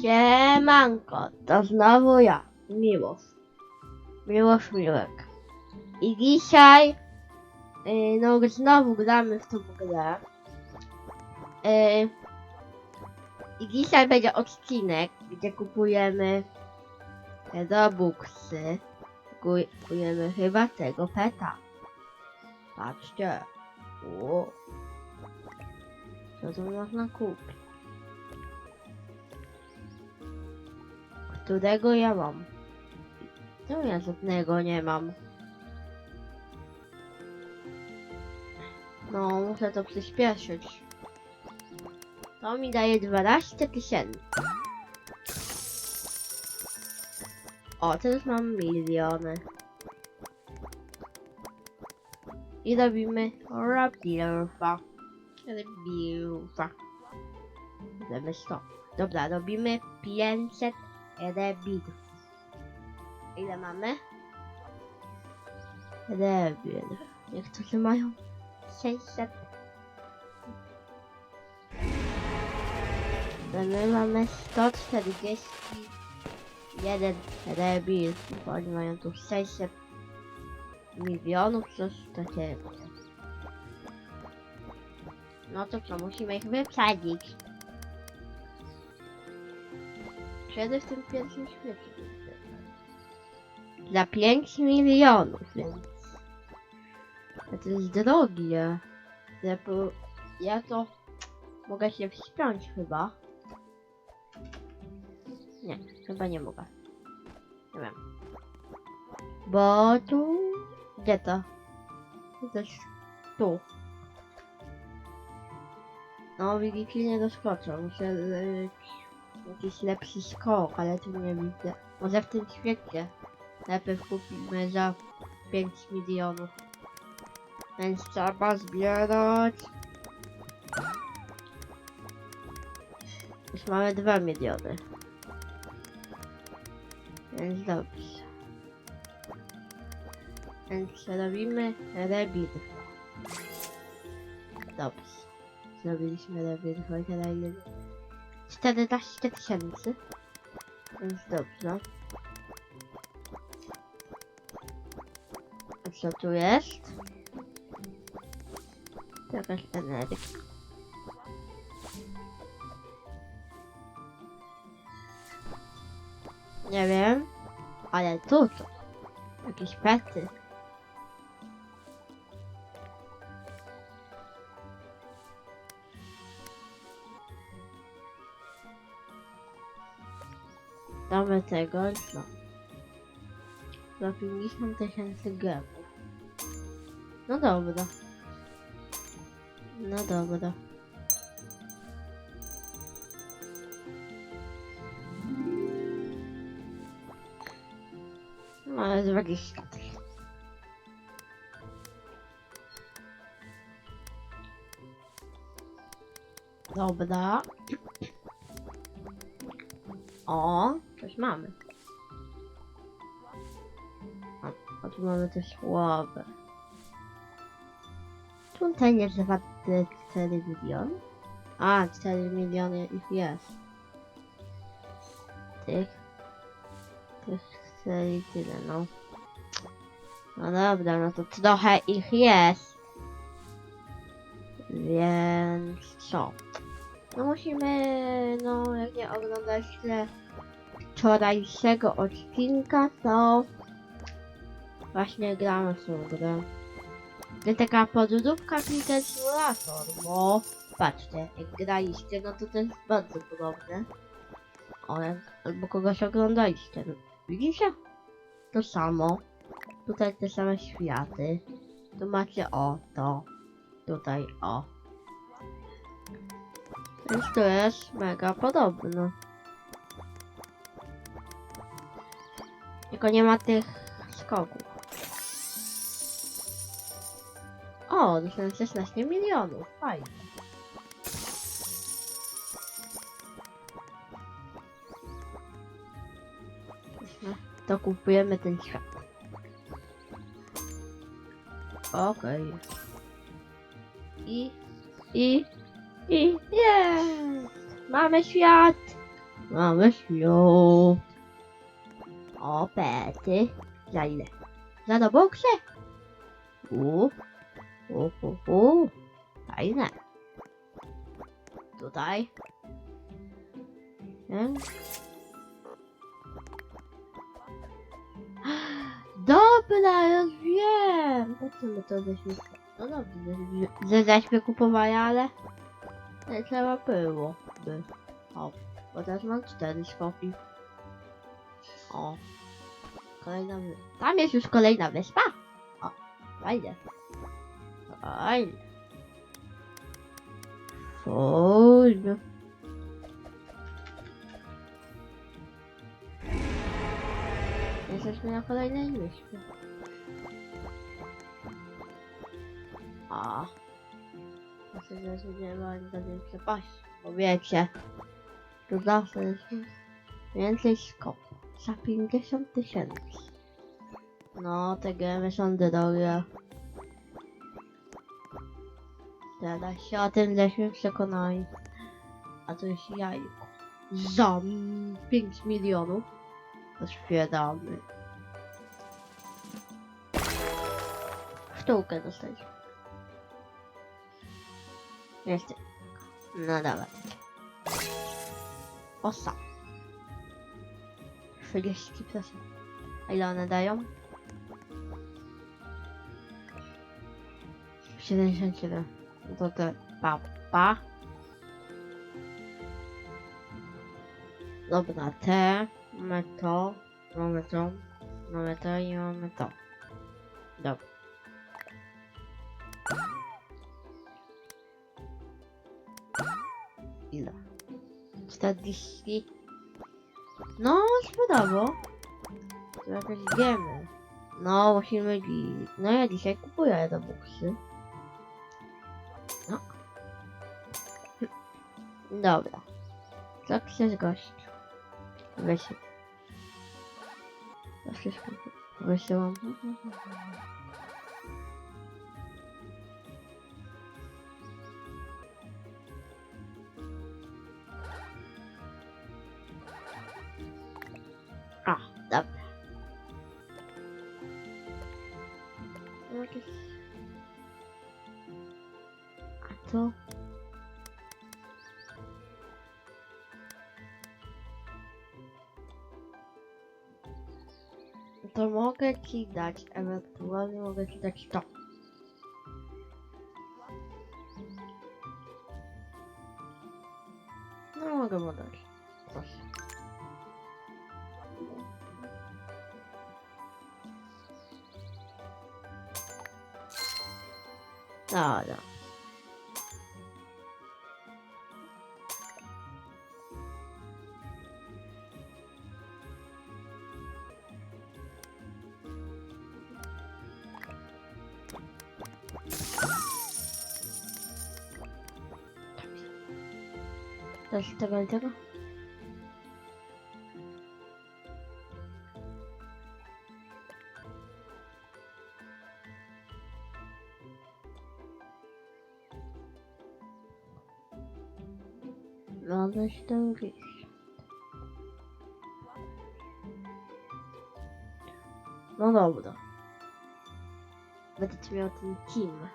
Siemanko, to znowu ja, Miłosz. Miłosz Miłek. I dzisiaj, yy, no znowu gramy w tą grę. Yy, I dzisiaj będzie odcinek, gdzie kupujemy Robuxy. Kupujemy chyba tego peta. Patrzcie. O. Co tu można kupić? Którego ja mam? No ja żadnego nie mam. No, muszę to przyspieszyć. To mi daje 12 tysięcy. O, teraz mam miliony. I robimy Robilfa. Robilfa. Robimy 100. Dobra, robimy 500 rebir. Ile mamy? Rebir. Niektórzy mają 600. A My mamy 141 rebir. Bo oni mają tu 600 milionów, coś takiego. No to co, musimy ich wyprzedzić. Kiedy w tym pierwszym świecie? Za 5 milionów, więc... To jest drogie. Ja, ja to... Mogę się wspiąć chyba. Nie, chyba nie mogę. Nie wiem. Bo tu... Gdzie to? Jest tu. No, widzicie, nie doskoczę. Muszę y, jakiś lepszy skok, ale tu nie widzę. Może w tym świecie. Najpierw kupimy za 5 milionów. Więc trzeba zbierać. Już mamy 2 miliony. Więc dobrze. Więc robimy rebir. Dobrze. Zrobiliśmy rebir, i teraz ile? 14 tysięcy. Więc dobrze. A co tu jest? Jakaś energia. Nie wiem, ale tu co? Jakieś pety. Damy tego, no. Za 50 tysięcy gemów. No dobra. No dobra. No ale 20 tysięcy. Dobra. O, coś mamy. A, a tu mamy też łowę. Tutaj nie trwa 4 miliony? A, 4 miliony ich jest. Tych. Tych 4 i tyle, no. No dobra, no to trochę ich jest. Więc co? No musimy, no jak nie oglądaliście wczorajszego odcinka, to właśnie gramy w tą grę. To taka podróbka Cricket Simulator, bo patrzcie, jak graliście, no to to jest bardzo podobne. Jak, albo kogoś oglądaliście, no, widzicie? To samo. Tutaj te same światy. Tu macie o, to. Tutaj o. Więc to jest mega podobne. Tylko nie ma tych skoków. O, dostałem 16 milionów. Fajnie. To kupujemy ten świat. Okej. I, i, i jest! Mamy świat! Mamy ślub. O, pety. Za ile? Za do boksie? U, u, u, u. Fajne. Tutaj. Nie? Dobra, już wiem. Po co my to żeśmy... No dobrze, że żeśmy kupowali, ale... Nie trzeba było. By. O, bo teraz mam cztery skoki. O. Kolejna wy... Tam jest już kolejna wyspa. O, fajnie. Fajnie. Fajnie. Jesteśmy na kolejnej wyspie. A. Myślę, że nie ma nic żadnej przepaści. Bo wiecie, tu zawsze jest więcej skopu. Za 50 tysięcy. No, te gemy są drogie. Teraz się o tym żeśmy przekonali. A to jest jajko. Za 5 milionów. To świadamy. Sztukę dostaliśmy. Jeszcze. No dobra. Osa. 30%. A ile one dają? 77. No to te papa. Dobra, te. Mamy to. Mamy to. Mamy to i mamy to. Dobra. Ile? 40. No, sprzedało. To jakieś wiemy. No, musimy dziś. No ja dzisiaj kupuję te buksy. No. Dobra. Co chcesz gościu? Wysył. To wszystko wysyłam. Jakieś... A to... To mogę ci dać, ewentualnie mogę ci dać to. No mogę mu dać. Proszę. Dobra. Też tego i tego? No, coś to gdzieś. No dobra. Będę miał ten team.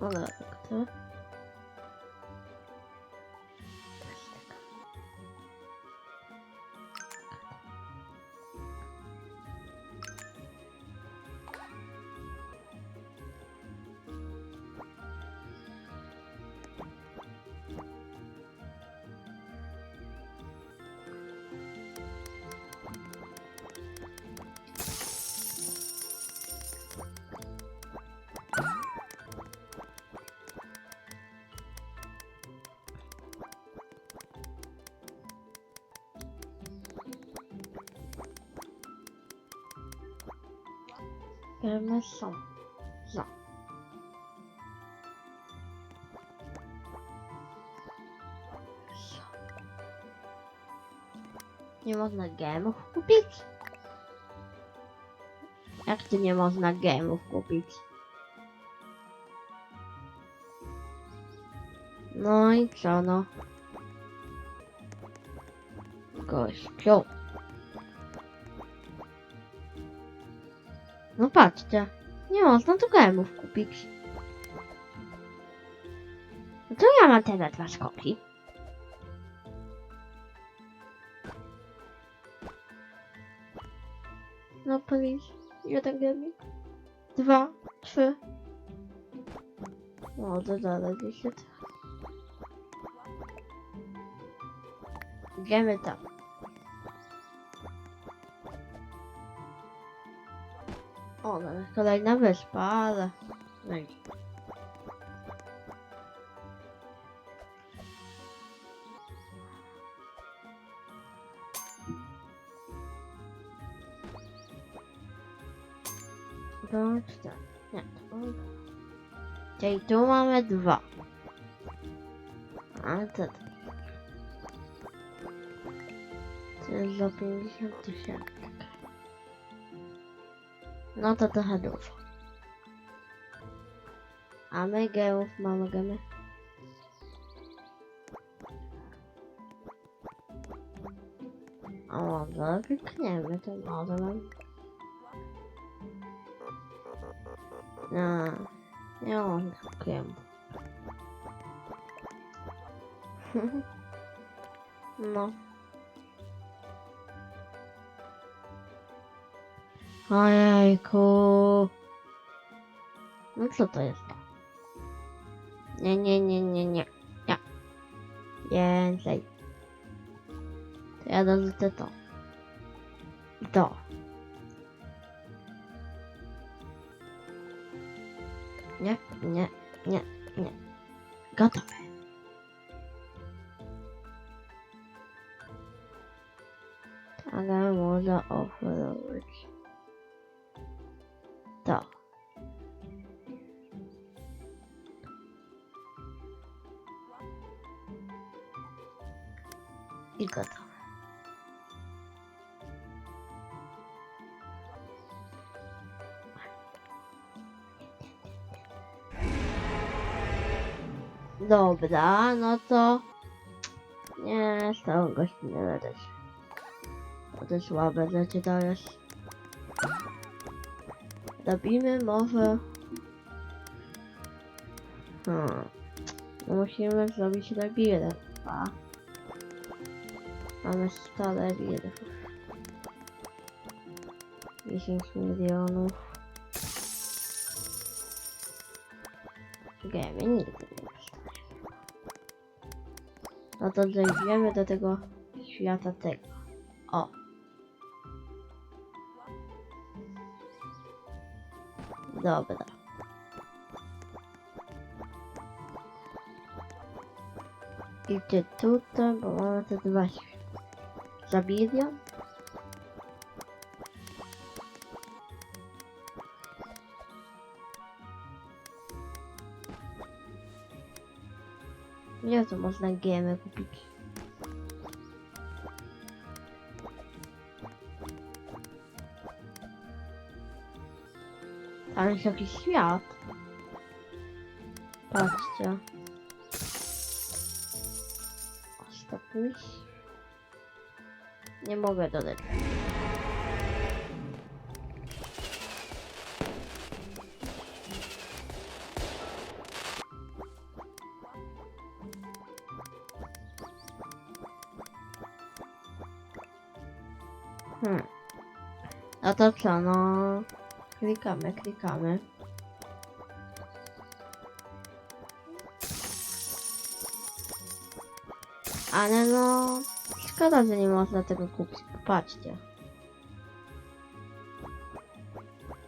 No dobra, to. Są. Za. Nie można gemów kupić? Jak to nie można gemów kupić? No i co no? Gościu. No patrzcie. Nie można tu gemów kupić. No to ja mam teraz dwa skoki. No please. Jeden gemik. Dwa, trzy. O, to dalej się. Idziemy tam. O, no, kolejna wyspa, ale... No i... To cztery. Nie, to... Czyli tu mamy dwa. A to... To jest za 50 tysięcy. No to trochę dużo. A my geów mamy gemy. A może klikniemy ten model. No, nie mam klikniemy. no. Ojejku. No co to jest? Nie, nie, nie, nie, nie. Nie. Więcej. To ja dorzucę to. To. Nie, nie, nie, nie. Gotowe. Ale można oferować. To. Dobra, no to... Nie, z gościem nie będę się. To słabe rzeczy. Robimy może... Hmm. No musimy zrobić labirynt, a? Mamy 100 labiryntów. 10 milionów. Gemy nigdy nie. No to dojdziemy do tego świata tego. O. Dobra. Idzie tutaj, bo mamy te dwa. Zabiję? Nie, to można gemy kupić. Tam jest jakiś świat. Patrzcie. Ostatni. Nie mogę dodać. Hmm. No to co, no... Klikamy, klikamy. Ale no... Szkoda, że nie można tego kupić. Patrzcie.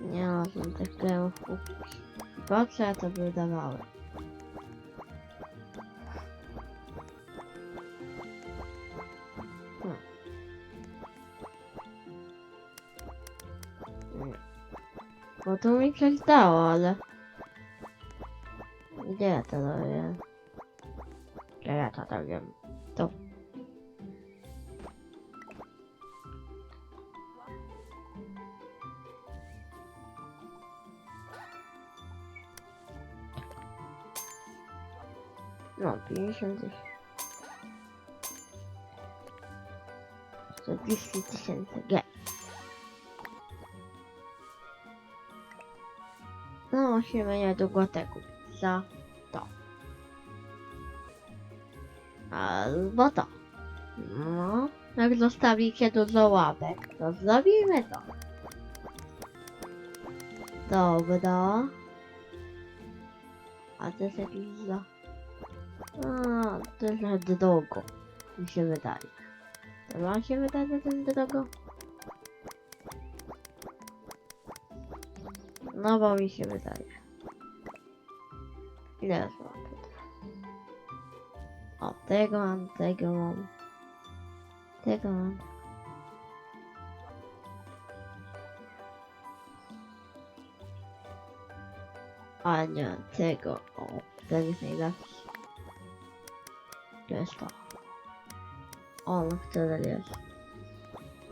Nie można tych kupić. Po co to wydawałem? Bo to mi coś dało, ale... Gdzie ja to robię? Gdzie ja to robię? Tu. No, 50 tysięcy. 40 tysięcy, G. musimy te kupić za to. Albo to. No, jak zostawicie dużo łapek, to zrobimy to. Dobra. A to jest jakiś za... A, to jest drogo. Mi się wydaje. Wam się wydaje, że to jest drogo? No bo mi się wydaje. Ile jest łapek? O, tego mam, tego mam. Tego mam. A nie, tego. O, ten jest najlepszy. To jest to. O, no który jest?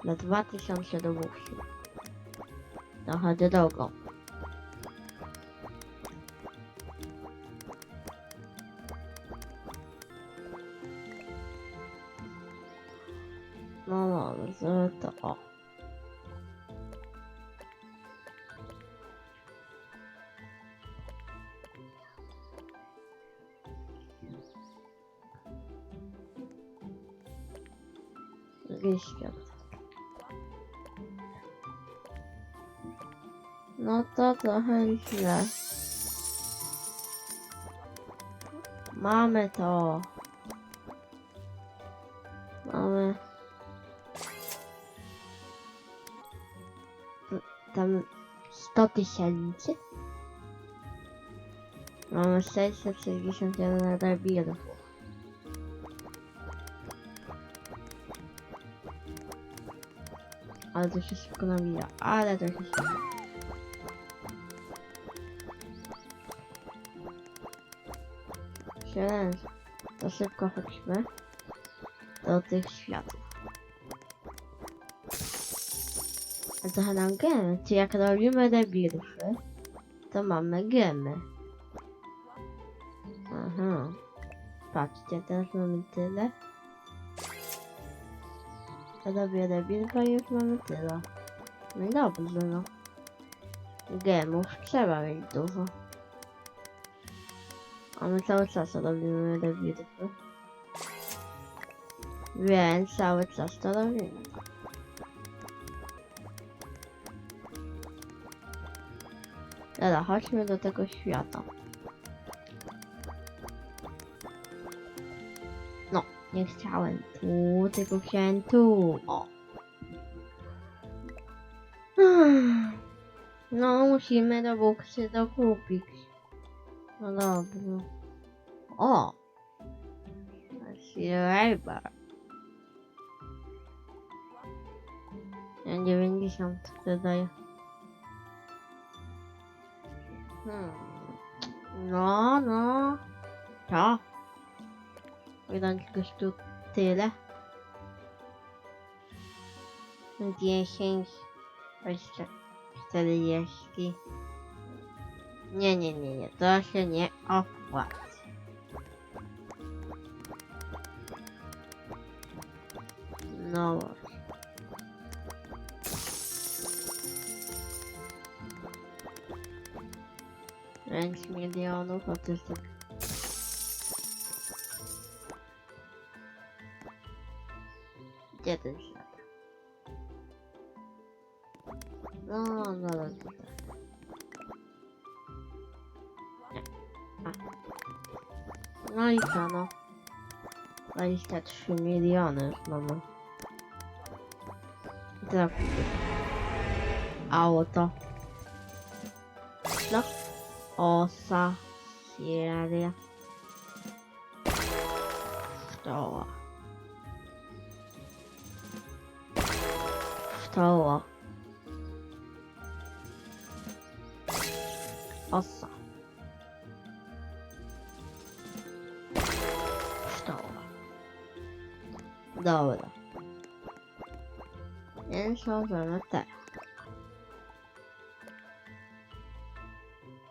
Na 2000 robóxów. Trochę drogo. Dwieście. No to trochę źle. Mamy to. Mamy. Tam 100 tysięcy. Mamy 661 rebirów. Ale to się szybko nawija. Ale to się szybko. Siedem. To szybko chodźmy do tych światów. Trochę nam gemy. Czy jak robimy rebirfy, to mamy gemy. Aha. Patrzcie, teraz mamy tyle. Robię rebirfa i już mamy tyle. No i dobrze, no. Gemów trzeba mieć dużo. A my cały czas robimy rebirfy. Więc cały czas to robimy. Dobra, chodźmy do tego świata. Nie chciałem tu, tylko chciałem tu. O. No, musimy do buksy dokupić. No dobrze. O! Silver. Ja 90 dodaję. Hmm. No, no. To. Tylko tu tyle. 10, 20, 40. Nie, nie, nie, nie. To się nie opłaca. No. Pięć milionów, a to jest tak... Świat? No, no, no, no. No i co, no? 23 miliony już mamy. I teraz kupię. A oto. No. Osa. Sierra. Sztoła. Sztoła. Osa. Sztoła. Dobra. Więc możemy te.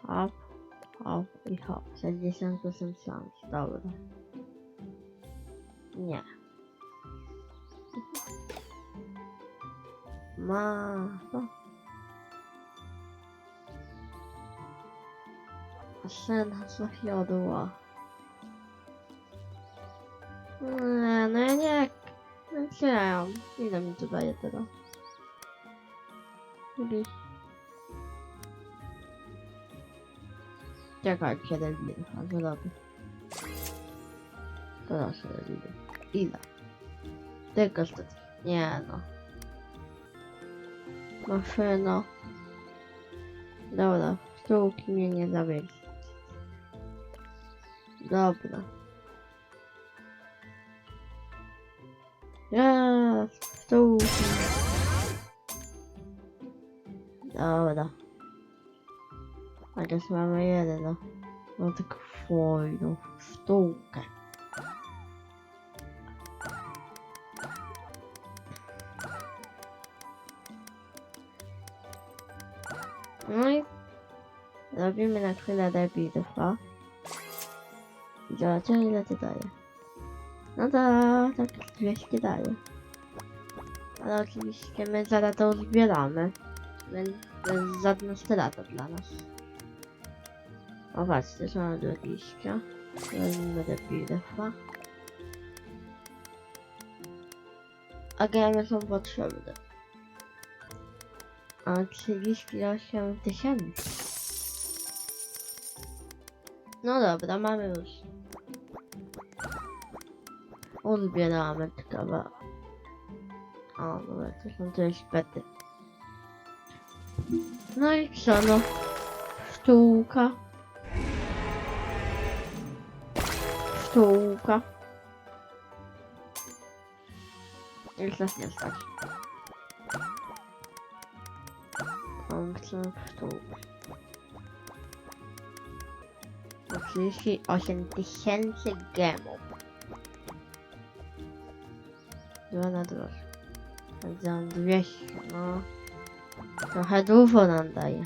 Hop, hop, I hop, 60% szans, dobra. Nie. Ma... no. Sen zawiodła. Nie, no ja nie... Ja ją? Ile mi tu daje teraz? Jakieś... Czekaj, 7 minut, a. To 7 minut. Ile? Tylko 100. Nie no. Maszyno. Dobra, sztuki mnie nie zawiedzie. Dobra. Raz, sztuki. Dobra. A teraz mamy jeden, no. No tak fajną sztukę. Robimy na chwilę debitów, Zobaczymy ile to daje. No to tak 200 daje. Ale oczywiście my zaraz to zbieramy. Więc to jest żadna strata dla nas. O patrzcie, mamy do liścia. Robimy debitów, A gemy są potrzebne. A 38 tysięcy. No dobra, mamy już. Uzbieramy tylko. O, dobra, to są te szpety. No i co no? Sztuka. Sztuka. Już nas nie stać. Mam chcę sztuk. 38 tysięcy gemów. Dwa na drożdż. Za 200, no. Trochę dużo nam daje.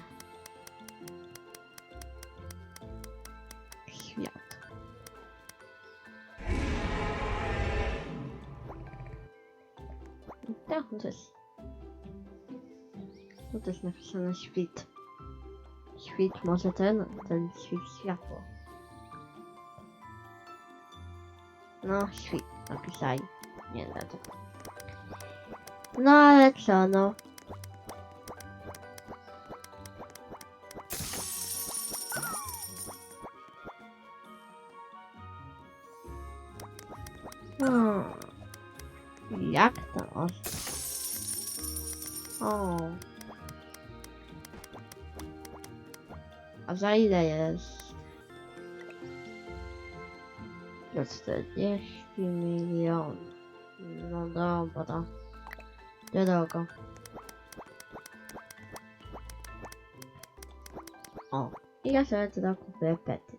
Świat. Tak, to jest. Tu też napisane świt. Świt, może ten, ten świt światło. No, świt, napisali. Nie da to. No ale co, no. Hmm. Jak to? O. A za ile jest? 40 milionów. No dobra. Drogo. O. I ja sobie teraz kupuję pety.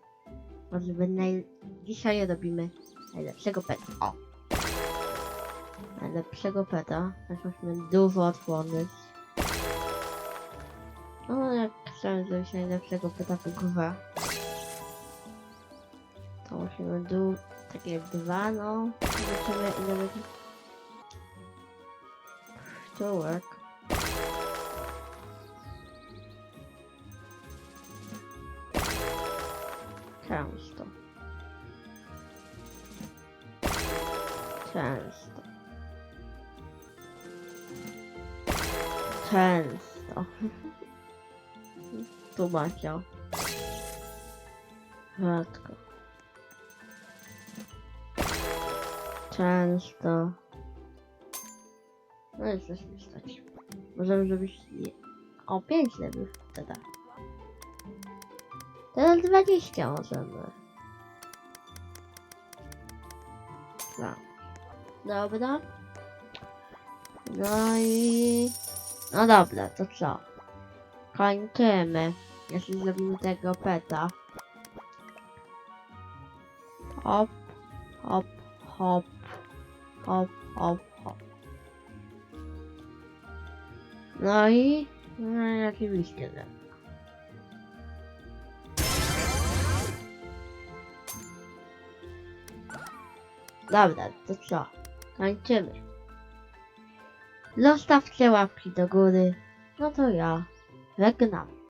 Może by naj... Dzisiaj robimy najlepszego peta. O. Najlepszego peta. Też musimy dużo otworzyć. No jak chcemy zrobić najlepszego peta w grze. To musimy takie dwa no. Zobaczymy ile będzie. To work. Często. Często. Często. Tu macie. Rzadko. Często. No jest coś mi stać. Możemy zrobić... O, 5 lewych wtedy. Teraz 20 możemy. No. Dobra. No i... No dobra, to co? Kończymy. Jeśli zrobimy tego peta. Hop, hop, hop, hop, hop, hop. No i... No i oczywiście tak. Dobra, to co? No Kończymy. Zostawcie łapki do góry. No to ja żegnam.